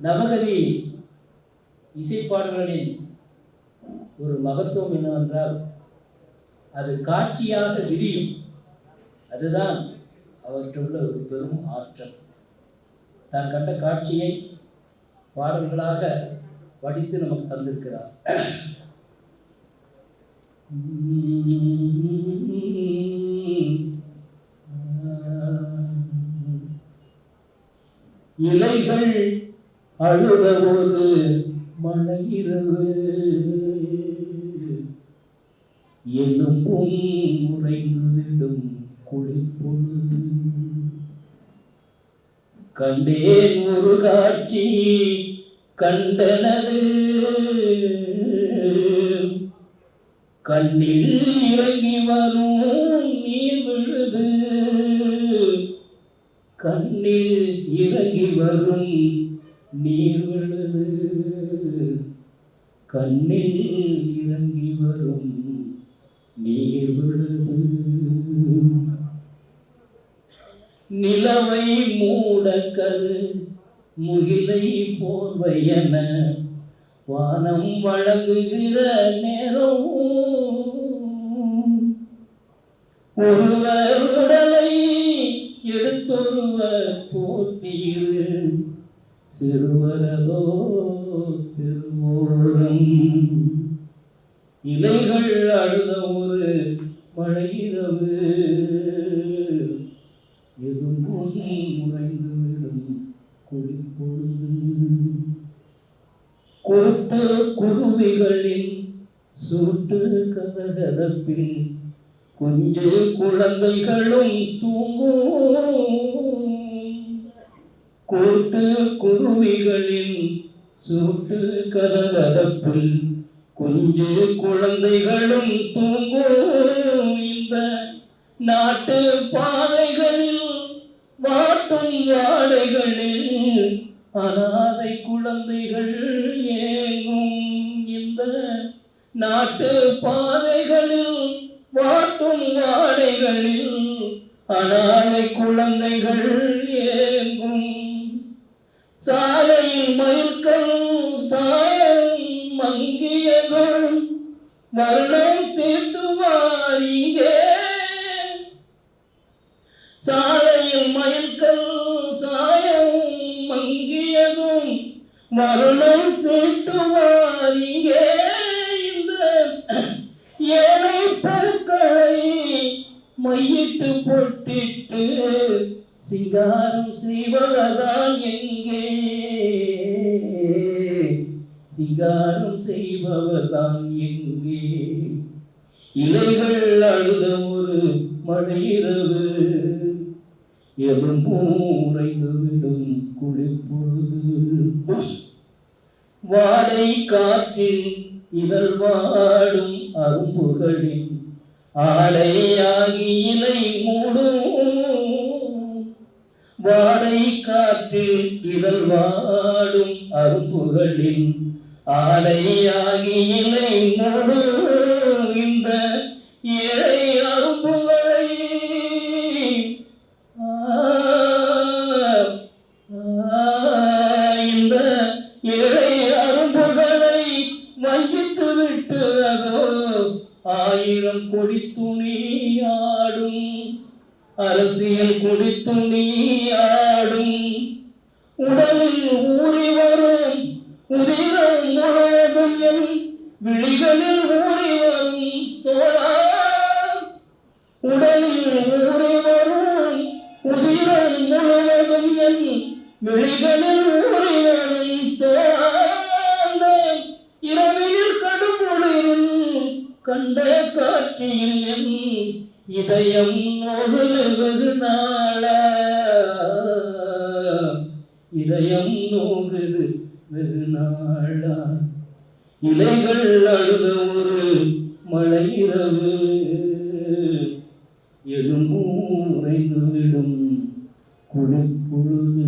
நவகவி இசைப்பாடல்களின் ஒரு மகத்துவம் என்னவென்றால் அது காட்சியாக விரியும். அதுதான் அவற்றுள்ள ஒரு பெரும் ஆற்றல். தான் கண்ட காட்சியை பாடல்களாக படித்து நமக்கு தந்திருக்கிறார். இலைகள் அழுத ஒரு மழையிரவு என்னும் பொன் உறைந்துவிடும் குளிப்பொழுது கண்டேன் ஒரு காட்சி கண்டனது. கண்ணில் இறங்கி வரும் நீர் விழுது. கண்ணில் இறங்கி வரும் நீர் விழுது. கண்ணில் இறங்கி வரும் நீர் விழுது. நிலவை மூடக்கரு முகிலை போர்வையன வானம் வழங்குகிற நேரம். ஒருவர் சிறுவரதோ திருவோரம் இலைகள் அழுத ஒரு மழையிரவு. எறும்பும் உறைந்துவிடும் குளிப்பொழுது கூட்டு குருவிகளின் சூட்டு கதகதப்பில் கொஞ்ச குழந்தைகளும் தூங்கும். கூட்டு குருவிகளின் சூட்டு கதகதப்பில் குஞ்சு குழந்தைகளும் தூங்கும் இந்த நாட்டு பாதைகளில் வாட்டும் வாடைகளில் அனாதை குழந்தைகள் ஏங்கும் இந்த நாட்டு பாதைகளில் வாட்டும் வாடைகளில் அனாதை குழந்தைகள் சாலையில் மயில்கள் சாயம் மங்கியதும் மரணம் தீர்த்துவார் இங்கே. சாலையில் மயில்கள் சாயம் மங்கியதும் மரணம் தீர்த்துவார் இங்கே. இந்த ஏழை பொருட்களை மையிட்டு பொட்டிட்டு சிங்காரம் செய்வதுதான் எங்கே? சிங்காரம் செய்பவர்தான் எங்கே? இலைகள் அழுத ஒரு மழையிரவு எறும்பூரைந்துவிடும் குளிப்பொழுது வாடை காற்றில் இதழ் வாடும் அரும்புகளின் ஆடையாகி இலை மூடும். வாடை காற்றில் இதழ் வாடும் அரும்புகளின் ஆடையாகி இலை மூடும் அரசியல் கொடி துணி உடலில் ஊறி வரும் உதிரம் முழுவதும் என் விழிகளில் ஊறி வரும் தோழா. உடலில் ஊறி வரும் உதிரம் முழுவதும் என் விழிகளில் ஊறி வரும் தோழா. இரவினில் கடும் கண்ட காட்சியில் என் இதயம் நோகுது வெகு இதயம் நோகுது வெகு நாளா? இலைகள் அழுத ஒரு மழை இரவு. எழும்பூரைந்து விடும் குளிப்பொழுது